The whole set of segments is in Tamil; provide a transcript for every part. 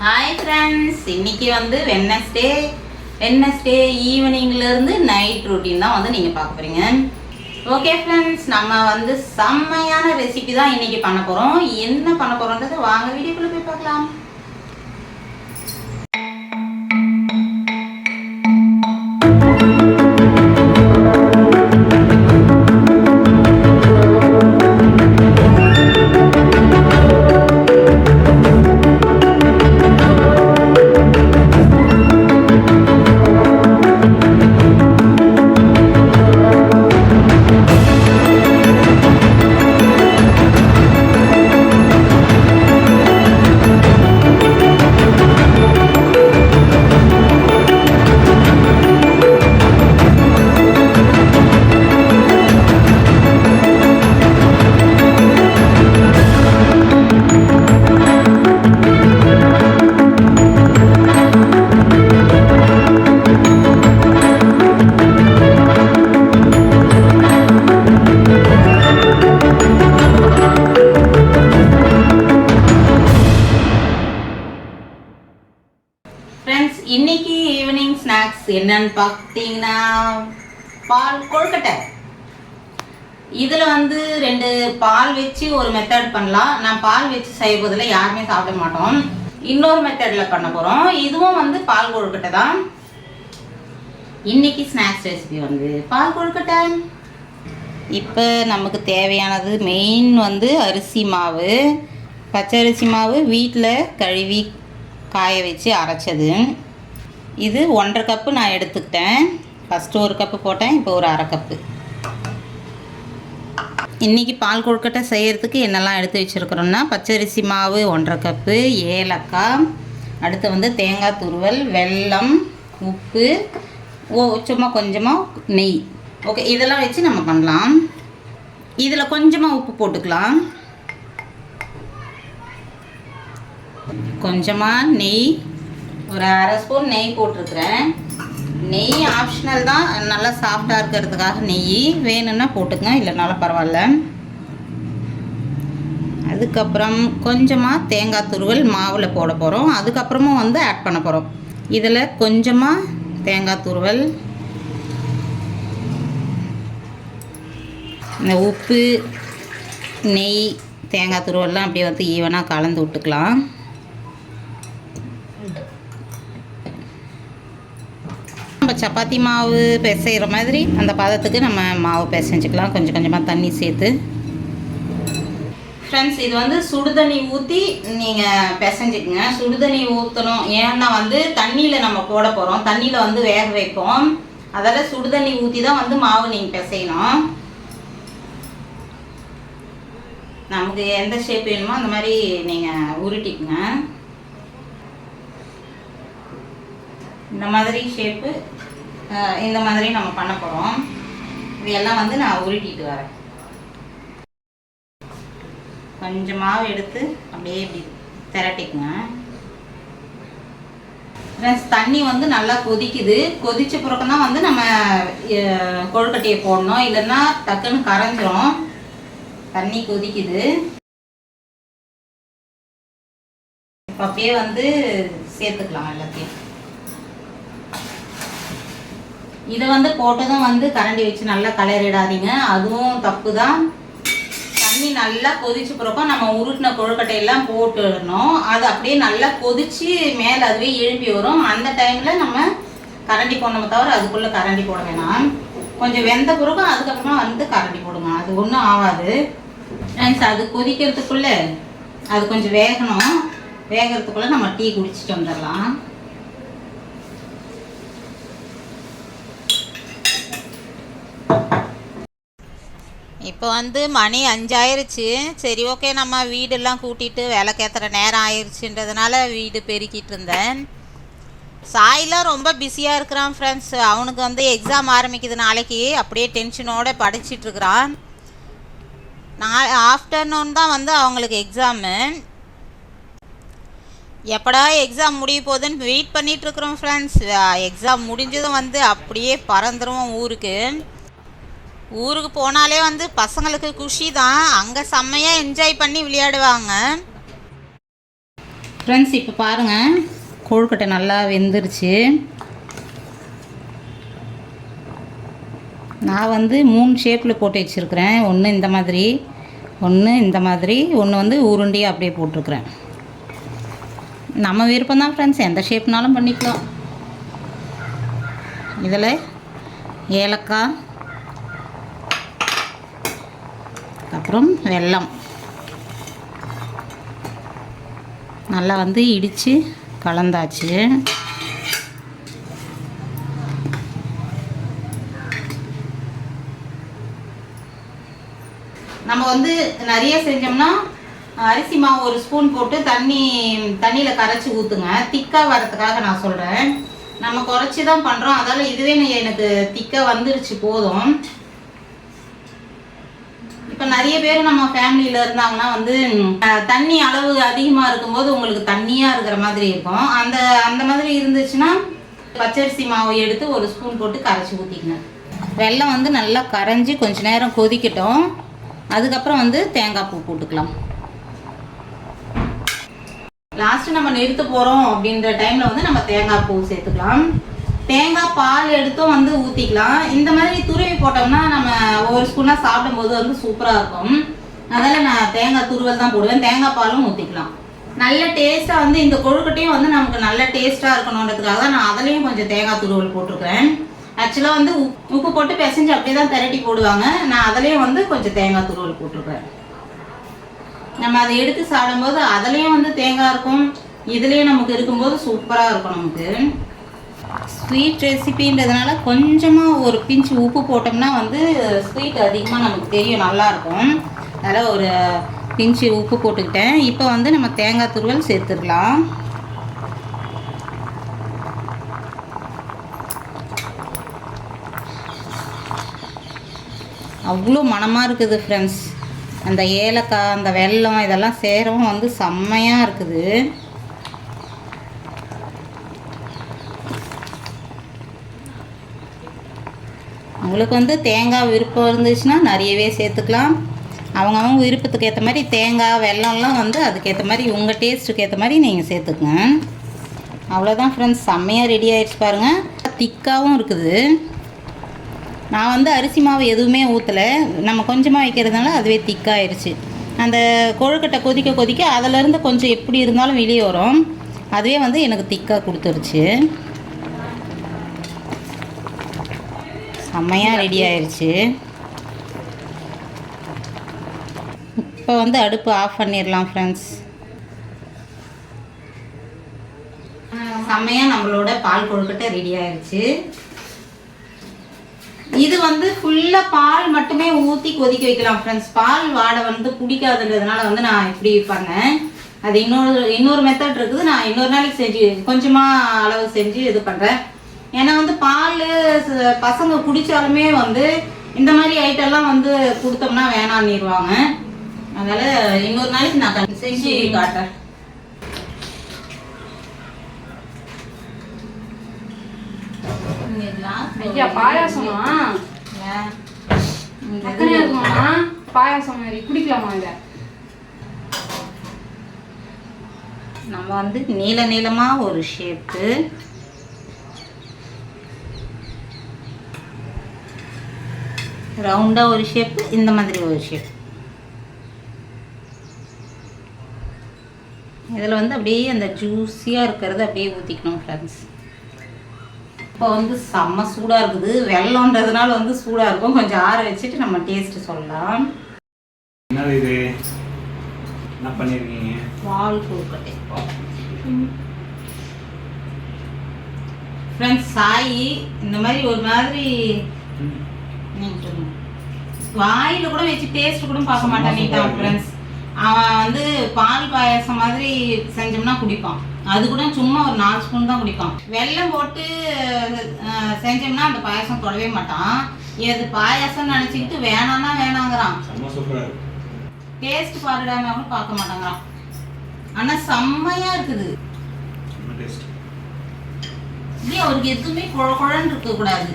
ஹாய் ஃப்ரெண்ட்ஸ் இன்னைக்கு வந்து வெட்னஸ்டே வெட்னஸ்டே ஈவினிங்லேருந்து நைட் ரொட்டீன் தான் வந்து நீங்கள் பார்க்க போகிறீங்க ஓகே ஃப்ரெண்ட்ஸ் நம்ம வந்து செம்மையான ரெசிபி தான் இன்னைக்கு பண்ண போகிறோம் என்ன பண்ண போகிறோன்றதை வாங்க வீடியோக்குள்ளே போய் பார்க்கலாம். என்னன்னு பார்த்தீங்கன்னா பால் கொழுக்கட்டை. இதில் வந்து ரெண்டு பால் வச்சு ஒரு மெத்தட் பண்ணலாம். நான் பால் வச்சு செய்யப்பதில் யாருமே சாப்பிட மாட்டோம். இன்னொரு மெத்தடில் பண்ண போகிறோம் இதுவும் வந்து பால் கொழுக்கட்டை தான். இன்னைக்கு ஸ்நாக்ஸ் ரெசிபி வந்து பால் கொழுக்கட்டை. இப்போ நமக்கு தேவையானது மெயின் வந்து அரிசி மாவு. பச்சரிசி மாவு வீட்டில் கழுவி காய வச்சு அரைச்சது. இது ஒன்றரை கப்பு நான் எடுத்துக்கிட்டேன். ஃபஸ்ட்டு ஒரு கப்பு போட்டேன் இப்போ ஒரு அரை கப்பு. இன்றைக்கி பால் கொழுக்கட்டை செய்கிறதுக்கு என்னெல்லாம் எடுத்து வச்சுருக்குறோன்னா பச்சரிசி மாவு ஒன்றரை கப்பு ஏலக்காய் அடுத்து வந்து தேங்காய் துருவல் வெல்லம் உப்பு ஓ சும்மா கொஞ்சமாக நெய். ஓகே இதெல்லாம் வச்சு நம்ம பண்ணலாம். இதில் கொஞ்சமாக உப்பு போட்டுக்கலாம். கொஞ்சமாக நெய் ஒரு அரை ஸ்பூன் நெய் போட்டிருக்கிறேன். நெய் ஆப்ஷனல் தான். நல்லா சாஃப்டாக இருக்கிறதுக்காக நெய். வேணும்னா போட்டுக்கங்க இல்லைனாலும் பரவாயில்ல. அதுக்கப்புறம் கொஞ்சமாக தேங்காய் துருவல் மாவில் போட போகிறோம் அதுக்கப்புறமும் வந்து ஆட் பண்ண போகிறோம் இதில் கொஞ்சமாக தேங்காய் துருவல் இந்த உப்பு நெய் தேங்காய் துருவெல்லாம் அப்படியே வந்து ஈவனாக கலந்து விட்டுக்கலாம். நம்ம சப்பாத்தி மாவு பிசைகிற மாதிரி அந்த பதத்துக்கு நம்ம மாவு பிசைஞ்சுக்கலாம். கொஞ்சம் கொஞ்சமாக தண்ணி சேர்த்து. ஃப்ரெண்ட்ஸ் இது வந்து சுடுதண்ணி ஊற்றி நீங்கள் பிசைஞ்சுக்குங்க. சுடுதண்ணி ஊற்றணும் ஏன்னா வந்து தண்ணியில் நம்ம போட போகிறோம் தண்ணியில் வந்து வேக வைப்போம். அதால் சுடுதண்ணி ஊற்றி தான் வந்து மாவு நீங்கள் பிசையணும். நமக்கு எந்த ஷேப் வேணுமோ அந்த மாதிரி நீங்கள் உருட்டிக்குங்க. இந்த மாதிரி ஷேப்பு இந்த மாதிரி நம்ம பண்ண போகிறோம் இது வந்து நான் உருட்டிட்டு வரேன். கொஞ்சம் மாவு எடுத்து அப்படியே இப்படி திரட்டிக்குங்க. ஃப்ரெண்ட்ஸ் தண்ணி வந்து நல்லா கொதிக்குது. கொதித்த பிறகு தான் வந்து நம்ம கொழுக்கட்டையை போடணும். இல்லைன்னா டக்குன்னு கரைஞ்சிரும். தண்ணி கொதிக்குது. இப்போ அப்படியே வந்து சேர்த்துக்கலாம் எல்லாத்தையும். இதை வந்து போட்டதும் வந்து கரண்டி வச்சு நல்லா கலரிடாதீங்க. அதுவும் தப்பு தான் தண்ணி நல்லா கொதிச்சு பிறக்கும் நம்ம உருட்டின கொழுக்கட்டையெல்லாம் போட்டுடணும் அது அப்படியே நல்லா கொதிச்சு மேலே அதுவே எழுப்பி வரும். அந்த டைமில் நம்ம கரண்டி போடணுமே தவிர அதுக்குள்ளே கரண்டி போட வேணாம். கொஞ்சம் வெந்த பிறகும் அதுக்கப்புறமா வந்து கரண்டி போடுங்க. அது ஒன்றும் ஆகாது. ஃப்ரெண்ட்ஸ் அது கொதிக்கிறதுக்குள்ளே அது கொஞ்சம் வேகணும். வேகிறதுக்குள்ளே நம்ம டீ குடிச்சிட்டு வந்துடலாம். இப்போ வந்து மணி அஞ்சாயிருச்சு. சரி ஓகே நம்ம வீடெல்லாம் கூட்டிகிட்டு விளக்கேற்றுற நேரம் ஆயிடுச்சுன்றதுனால வீடு பெருக்கிட்டு இருந்தேன். சாயிலாம் ரொம்ப பிஸியாக இருக்கிறான் ஃப்ரெண்ட்ஸ் அவனுக்கு வந்து எக்ஸாம் ஆரம்பிக்குது நாளைக்கு. அப்படியே டென்ஷனோடு படிச்சிட்டுருக்குறான் நான் ஆஃப்டர்நூன் தான் வந்து அவங்களுக்கு எக்ஸாமு எப்படா எக்ஸாம் முடிய போகுதுன்னு வெயிட் பண்ணிகிட்ருக்குறோம் ஃப்ரெண்ட்ஸ் எக்ஸாம் முடிஞ்சதும் வந்து அப்படியே பறந்துருவோம் ஊருக்கு. ஊருக்கு போனாலே வந்து பசங்களுக்கு குஷி தான் அங்கே செம்மையாக என்ஜாய் பண்ணி விளையாடுவாங்க. ஃப்ரெண்ட்ஸ் இப்போ பாருங்கள் கொழுக்கட்டை நல்லா வெந்துருச்சு. நான் வந்து மூணு ஷேப்பில் போட்டு வச்சுருக்கிறேன். ஒன்று இந்த மாதிரி ஒன்று இந்த மாதிரி ஒன்று வந்து உருண்டையாக அப்படியே போட்டிருக்கிறேன். நம்ம விருப்பம் தான் ஃப்ரெண்ட்ஸ் எந்த ஷேப்னாலும் பண்ணிக்கலாம். இதில் ஏலக்காய் அப்புறம் வெல்லம். நல்லா வந்து இடித்து கலந்தாச்சு. நம்ம வந்து நிறைய செஞ்சோம்னா அரிசி மாவு ஒரு ஸ்பூன் போட்டு தண்ணி தண்ணியில் கரைச்சி ஊற்றுங்க திக்காக வரத்துக்காக நான் சொல்கிறேன் நம்ம குறைச்சி தான் பண்ணுறோம் அதால் இதுவே எனக்கு திக்காக வந்துருச்சு போதும். இப்போ நிறைய பேர் நம்ம ஃபேமிலியில் இருந்தாங்கன்னா வந்து தண்ணி அளவு அதிகமாக இருக்கும்போது உங்களுக்கு தண்ணியாக இருக்கிற மாதிரி இருக்கும். அந்த அந்த மாதிரி இருந்துச்சுன்னா பச்சரிசி மாவு எடுத்து ஒரு ஸ்பூன் போட்டு கரைச்சி ஊற்றிக்கணும் வெள்ளம் வந்து நல்லா கரைஞ்சி கொஞ்ச நேரம் கொதிக்கட்டும். அதுக்கப்புறம் வந்து தேங்காய் பூ போட்டுக்கலாம். லாஸ்ட் நம்ம நிறுத்த போறோம் அப்படின்ற டைம்ல வந்து நம்ம தேங்காய் பூ சேர்த்துக்கலாம். தேங்காய் பால் எடுத்தும் வந்து ஊற்றிக்கலாம் இந்த மாதிரி துருவி போட்டோம்னா நம்ம ஒரு ஸ்பூனாக சாப்பிடும்போது வந்து சூப்பராக இருக்கும். அதனால் நான் தேங்காய் துருவல் தான் போடுவேன். தேங்காய் பாலும் ஊற்றிக்கலாம் நல்ல டேஸ்ட்டாக வந்து இந்த கொழுக்கட்டையும் வந்து நமக்கு நல்ல டேஸ்ட்டாக இருக்கணுன்றதுக்காக தான் நான் அதுலேயும் கொஞ்சம் தேங்காய் துருவல் போட்டிருக்கிறேன். ஆக்சுவலாக வந்து உப்பு போட்டு பிசைஞ்சு அப்படியே தான் திரட்டி போடுவாங்க. நான் அதுலேயும் வந்து கொஞ்சம் தேங்காய் துருவல் போட்டிருக்கிறேன். நம்ம அதை எடுத்து சாப்பிடும்போது அதுலேயும் வந்து தேங்காய் இருக்கும். இதுலேயும் நமக்கு இருக்கும்போது சூப்பராக இருக்கும் நமக்கு. ஸ்வீட் ரெசிபின்றதுனால கொஞ்சமாக ஒரு பிஞ்சு உப்பு போட்டோம்னா வந்து ஸ்வீட் அதிகமாக நமக்கு தெரியும் நல்லாயிருக்கும். அதனால் ஒரு பிஞ்சு உப்பு போட்டுக்கிட்டேன். இப்போ வந்து நம்ம தேங்காய் துருவல் சேர்த்துக்கலாம் அவ்வளோ மணமாக இருக்குது ஃப்ரெண்ட்ஸ் அந்த ஏலக்காய் அந்த வெல்லம் இதெல்லாம் சேரவும் வந்து செம்மையாக இருக்குது. அவங்களுக்கு வந்து தேங்காய் விருப்பம் இருந்துச்சுன்னா நிறையவே சேர்த்துக்கலாம். அவங்கவுங்க விருப்பத்துக்கு ஏற்ற மாதிரி தேங்காய் வெல்லம்லாம் வந்து அதுக்கேற்ற மாதிரி உங்கள் டேஸ்ட்டுக்கு ஏற்ற மாதிரி நீங்கள் சேர்த்துக்குங்க. அவ்வளோதான் ஃப்ரெண்ட்ஸ் செம்மையாக ரெடி ஆகிடுச்சு பாருங்கள் திக்காகவும் இருக்குது. நான் வந்து அரிசி மாவு எதுவுமே ஊற்றலை நம்ம கொஞ்சமாக வைக்கிறதுனால அதுவே திக்காயிருச்சு அந்த கொழுக்கட்டை கொதிக்க கொதிக்க அதிலேருந்து கொஞ்சம் எப்படி இருந்தாலும் வெளியே வரும். அதுவே வந்து எனக்கு திக்காக கொடுத்துருச்சு. செம்மையாக ரெடி ஆயிருச்சு. இப்போ வந்து அடுப்பு ஆஃப் பண்ணிடலாம் ஃப்ரெண்ட்ஸ் செம்மையாக நம்மளோட பால் கொழுக்கட்டை ரெடி ஆயிருச்சு. இது வந்து ஃபுல்லாக பால் மட்டுமே ஊற்றி கொதிக்க வைக்கலாம் ஃப்ரெண்ட்ஸ் பால் வாடை வந்து பிடிக்காதுன்றதுனால வந்து நான் இப்படி பண்ணேன். அது இன்னொரு இன்னொரு மெத்தட் இருக்குது. நான் இன்னொரு நாளைக்கு செஞ்சு கொஞ்சமாக அளவு செஞ்சு இது பண்ணுறேன் ஏன்னா வந்து பால் பசங்க குடித்தாலுமே வந்து இந்த மாதிரி ஐட்டம்லாம் வந்து கொடுத்தோம்னா வேணான்னிடுவாங்க அதனால் இன்னொரு நாளைக்கு நான் செஞ்சு காட்டுறேன். ஐயா பாயாசமா? இருக்குமா மாதிரி குடிக்கலாமா இத? நம்ம வந்து நீல நீளமா ஒரு ஷேப்பு ரவுண்டா ஒரு ஷேப்பு இந்த மாதிரி ஒரு ஷேப் இதில் வந்து அப்படியே அந்த ஜூஸியாக இருக்கிறத அப்படியே ஊற்றிக்கணும் ஃப்ரெண்ட்ஸ் இப்போ வந்து செம்ம சூடாக இருக்குது. வெள்ளம்ன்றதுனால வந்து சூடாக இருக்கும். கொஞ்சம் ஆற வச்சுட்டு நம்ம டேஸ்ட்டு சொல்லலாம். என்னது இது? என்ன பண்ணிருக்கீங்க? பால் கொழுக்கட்டை ஃப்ரெண்ட்ஸ் சாய் இந்த மாதிரி ஒரு மாதிரி வாயில கூட வச்சு டேஸ்ட் கூட பார்க்க மாட்டான் நீட்டான் ஃப்ரெண்ட்ஸ் அவன் வந்து பால் பாயாசம் மாதிரி செஞ்சோம்னா குடிப்பான். அது கூட சும்மா ஒரு நாலு ஸ்பூன் தான் குடிப்பான். வெல்லம் போட்டு செஞ்சோம்னா அந்த பாயாசம் தொடவே மாட்டான். எது பாயாசம் நினச்சிக்கிட்டு வேணான்னா வேணாங்கிறான். டேஸ்ட் பாருடாம கூட பார்க்க மாட்டேங்கிறான். ஆனா செம்மையா இருக்குது. இப்படி அவருக்கு எதுவுமே குழ குழன்னு இருக்க கூடாது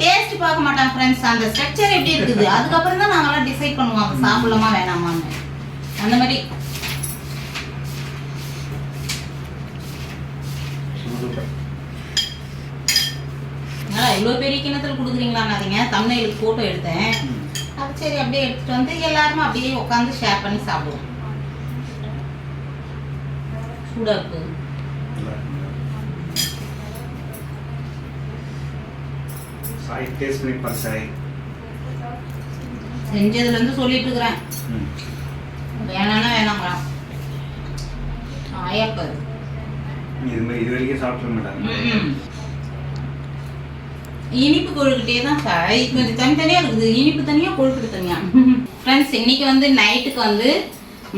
டேஸ்ட் பார்க்க மாட்டாங்க ஃப்ரெண்ட்ஸ் அந்த ஸ்ட்ரக்சர் எப்படி இருக்குது? அதுக்கப்புறம் தான் நாங்கெல்லாம் டிசைட் பண்ணுவோம் அதை சாப்பிடலாமா வேணாமான்னு. அந்த மாதிரி. இவ்வளோ பெரிய கிணத்துல கொடுக்குறீங்களான்னாதீங்க தமிழ்நாளுக்கு ஃபோட்டோ எடுத்தேன். அது சரி அப்படியே எடுத்துட்டு வந்து எல்லாருமே அப்படியே உட்காந்து ஷேர் பண்ணி சாப்பிடுவோம். சூடா இருக்கு. சாய் டேஸ்ட் பண்ணி பாரு சாய் செஞ்சதுல இருந்து சொல்லிட்டு இருக்கிறேன். வேணாம்னா வேணாங்கிறான் ஆயாப்பாரு இது மாதிரி இது வரைக்கும் சாப்பிட மாட்டாங்க. இனிப்பு கொழுக்கட்டையே தான் சாய் கொஞ்சம் தனித்தனியா இருக்குது. இனிப்பு தனியா கொழுக்கட்டை தனியா. ஃப்ரெண்ட்ஸ் இன்னைக்கு வந்து நைட்டுக்கு வந்து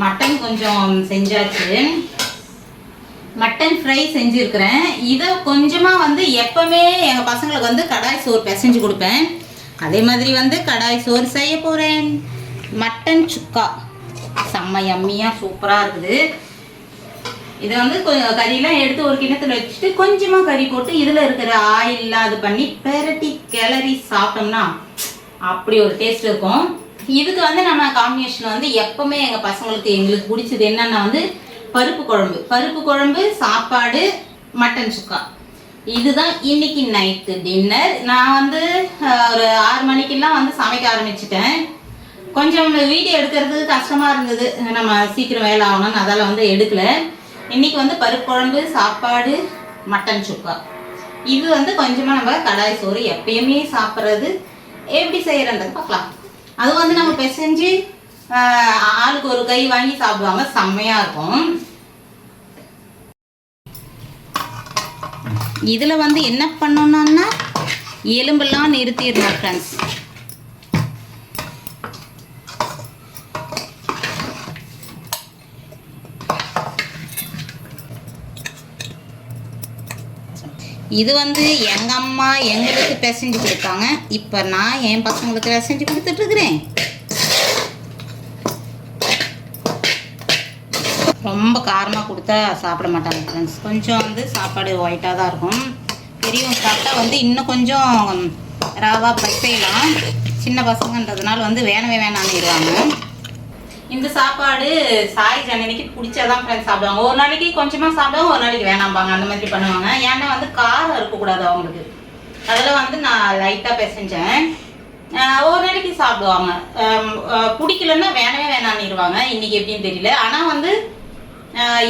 மட்டன் கொஞ்சம் செஞ்சாச்சு. மட்டன் ஃப்ரை செஞ்சுருக்கிறேன். இதை கொஞ்சமாக வந்து எப்போவுமே எங்கள் பசங்களுக்கு வந்து கடாய் சோறு பிசைஞ்சு கொடுப்பேன். அதே மாதிரி வந்து கடாய் சோறு செய்ய போகிறேன் மட்டன் சுக்கா. செம்ம எம்மியாக சூப்பராக இருக்குது. இதை வந்து கொஞ்சம் கறியெலாம் எடுத்து ஒரு கிண்ணத்தில் வச்சுட்டு கொஞ்சமாக கறி போட்டு இதில் இருக்கிற ஆயிலெலாம் அது பண்ணி பெரட்டி கிளறி சாப்பிட்டோம்னா அப்படி ஒரு டேஸ்ட் இருக்கும். இதுக்கு வந்து நம்ம காம்பினேஷன் வந்து எப்பவுமே எங்கள் பசங்களுக்கு எங்களுக்கு பிடிச்சது என்னென்னா வந்து பருப்பு குழம்பு. பருப்பு குழம்பு சாப்பாடு மட்டன் சுக்கா. இதுதான் இன்னைக்கு நைட்டு டின்னர் நான் வந்து ஒரு ஆறு மணிக்கெல்லாம் வந்து சமைக்க ஆரம்பிச்சிட்டேன். கொஞ்சம் வீடியோ எடுக்கிறது கஷ்டமாக இருந்தது. நம்ம சீக்கிரம் வேலை ஆகணும்னு அதால் வந்து எடுக்கல. இன்னைக்கு வந்து பருப்பு குழம்பு சாப்பாடு மட்டன் சுக்கா. இது வந்து கொஞ்சமாக நம்ம கடாய் சோறு எப்பயுமே சாப்பிட்றது. எப்படி செய்யறன்றது பார்க்கலாம். அது வந்து நம்ம பிசைஞ்சு ஆளுக்கு ஒரு கை வாங்கி சாப்பிடுவாங்க. செம்மையா இருக்கும். இதுல வந்து என்ன பண்ணணும்னா எலும்பெல்லாம் நிறுத்திடணும் ஃப்ரெண்ட்ஸ் இது வந்து எங்க அம்மா எங்களுக்கு பிசைஞ்சு கொடுத்தாங்க. இப்போ நான் என் பசங்களுக்கு பிசைஞ்சு கொடுத்துட்டு ரொம்ப காரமாக கொடுத்தா சாப்பிட மாட்டாங்க ஃப்ரெண்ட்ஸ் கொஞ்சம் வந்து சாப்பாடு ஒயிட்டாக தான் இருக்கும். பெரியவங்க சாப்பிட்டா வந்து இன்னும் கொஞ்சம் ராவா பசையலாம் சின்ன பசங்கன்றதுனால வந்து வேணவே வேணான்னுடுவாங்க இந்த சாப்பாடு சாய் ஜனனிக்கு பிடிச்சதான் ஃப்ரெண்ட்ஸ் சாப்பிடுவாங்க. ஒரு நாளைக்கு கொஞ்சமாக சாப்பிடுவாங்க ஒரு நாளைக்கு வேணாம்பாங்க. அந்த மாதிரி பண்ணுவாங்க. ஏன்னா வந்து காரம் இருக்கக்கூடாது அவங்களுக்கு. அதில் வந்து நான் லைட்டாக பிசைஞ்சேன் ஒரு நாளைக்கு சாப்பிடுவாங்க. பிடிக்கலன்னா வேணவே வேணான்னிடுவாங்க இன்னைக்கு எப்படின்னு தெரியல. ஆனால் வந்து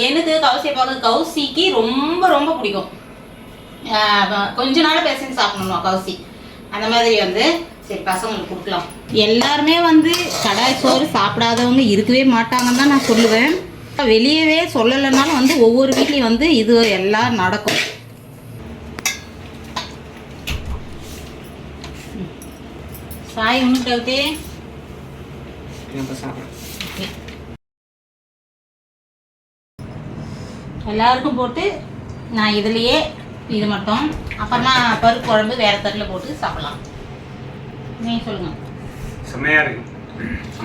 எனக்கு கவுசியை பார்க்க கவுசிக்கு ரொம்ப ரொம்ப பிடிக்கும். கொஞ்ச நாள் பேசஞ்சு சாப்பிடணும் கவுசி அந்த மாதிரி வந்து சரி பசங்களுக்கு கொடுக்கலாம். எல்லாருமே வந்து கடாய் சோறு சாப்பிடாதவங்க இருக்கவே மாட்டாங்கன்னு தான் நான் சொல்லுவேன். வெளியவே சொல்லலைனாலும் வந்து ஒவ்வொரு வீட்லேயும் வந்து இது எல்லாம் நடக்கும். சாய் ஒன்று டவுட்டே நம்ம எல்லாருக்கும் போட்டு நான் இதுலயே இது மட்டும். அப்புறமா பருப்பு குழம்பு வேற தட்டில் போட்டு சாப்பிடலாம். நீ சொல்லுங்க. செம்மையா இருக்கு.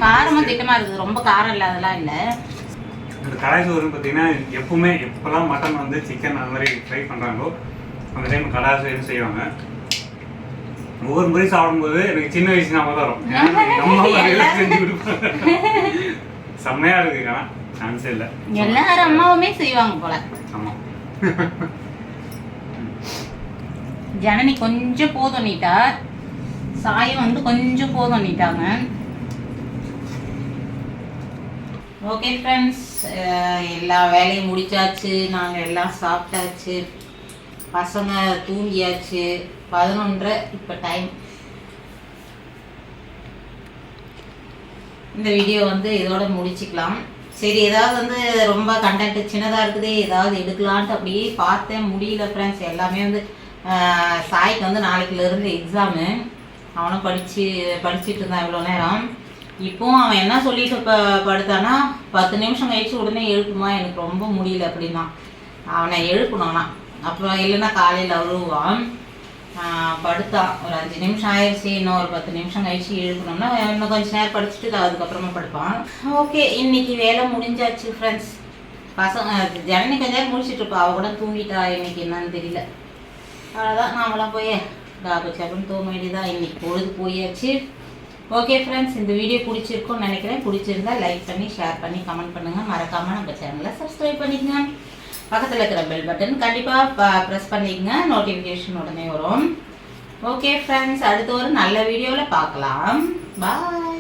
காரமும் திட்டமா இருக்குது. ரொம்ப காரம் இல்லாதெல்லாம் இல்லை. இந்த கடாய் சோறு பார்த்தீங்கன்னா எப்பவுமே எப்போல்லாம் மட்டன் வந்து சிக்கன் அந்த மாதிரி ஃப்ரை பண்ணுறாங்களோ அந்த டைம் கடாய் சோறு செய்வாங்க? ஒவ்வொரு முறை சாப்பிடும்போது எனக்கு சின்ன வயசு ஞாபகம் தான் வரும். ஏன்னா எங்க அம்மா வரையில செஞ்சு கொடுப்பாங்க. செம்மையா இருக்கு. ஆனால் சான்ஸே இல்லை எல்லாரும் அம்மாவுமே செய்வாங்க போல ஆமாம் ஜனனி கொஞ்சம் போதும் நீட்டா சாயம் வந்து கொஞ்சம் போதும் நீட்டாங்க ஓகே ஃப்ரெண்ட்ஸ் எல்லா வேலையும் முடிச்சாச்சு நாங்கள் எல்லாம் சாப்பிட்டாச்சு பசங்க தூங்கியாச்சு பதினொன்றரை இப்போ டைம் இந்த வீடியோ வந்து இதோட முடிச்சுக்கலாம். சரி ஏதாவது வந்து ரொம்ப கண்டென்ட் சின்னதாக இருக்குது ஏதாவது எடுக்கலான்ட்டு அப்படியே பார்த்தேன் முடியல ஃப்ரெண்ட்ஸ் எல்லாமே வந்து சாய்க்கு வந்து நாளைக்குலேருந்து எக்ஸாமு அவனும் படித்து படிச்சுட்டு இருந்தான் இவ்வளோ நேரம். இப்போவும் அவன் என்ன சொல்லிட்டு ப படுத்தானா பத்து நிமிஷம் கழிச்சு உடனே எழுப்புமா? எனக்கு ரொம்ப முடியல அப்படின்னா. அவனை எழுப்பணும்னா அப்புறம் இல்லைன்னா காலையில் அழுவான். படுத்தான் ஒரு அஞ்சு நிமிஷம் ஆயிடுச்சு இன்னும் ஒரு பத்து நிமிஷம் கழிச்சு எழுக்கணும்னா இன்னும் கொஞ்சம் நேரம் படிச்சுட்டு அதுக்கப்புறமா படுப்பான். ஓகே இன்னைக்கு வேலை முடிஞ்சாச்சு ஃப்ரெண்ட்ஸ் பசங்க ஜனனி கொஞ்ச நேரம் முடிச்சுட்டு இருப்பா. அவள் கூட தூங்கிட்டா இன்னைக்கு என்னன்னு தெரியல. அவ்வளோதான் நாமெல்லாம் போய் டாபு சபன் தூங்க வேண்டியதான் இன்னைக்கு பொழுது போயாச்சு. ஓகே ஃப்ரெண்ட்ஸ் இந்த வீடியோ பிடிச்சிருக்கும்னு நினைக்கிறேன். பிடிச்சிருந்தா லைக் பண்ணி ஷேர் பண்ணி கமெண்ட் பண்ணுங்கள் மறக்காமல் நம்ம சேனலை சப்ஸ்கிரைப் பண்ணிக்கங்க. பக்கத்தில் இருக்கிற பெல் பட்டன் கண்டிப்பாக ப்ரெஸ் பண்ணிக்கங்க. நோட்டிஃபிகேஷன் உடனே வரும். ஓகே ஃப்ரெண்ட்ஸ் அடுத்த ஒரு நல்ல வீடியோவில் பார்க்கலாம். பாய்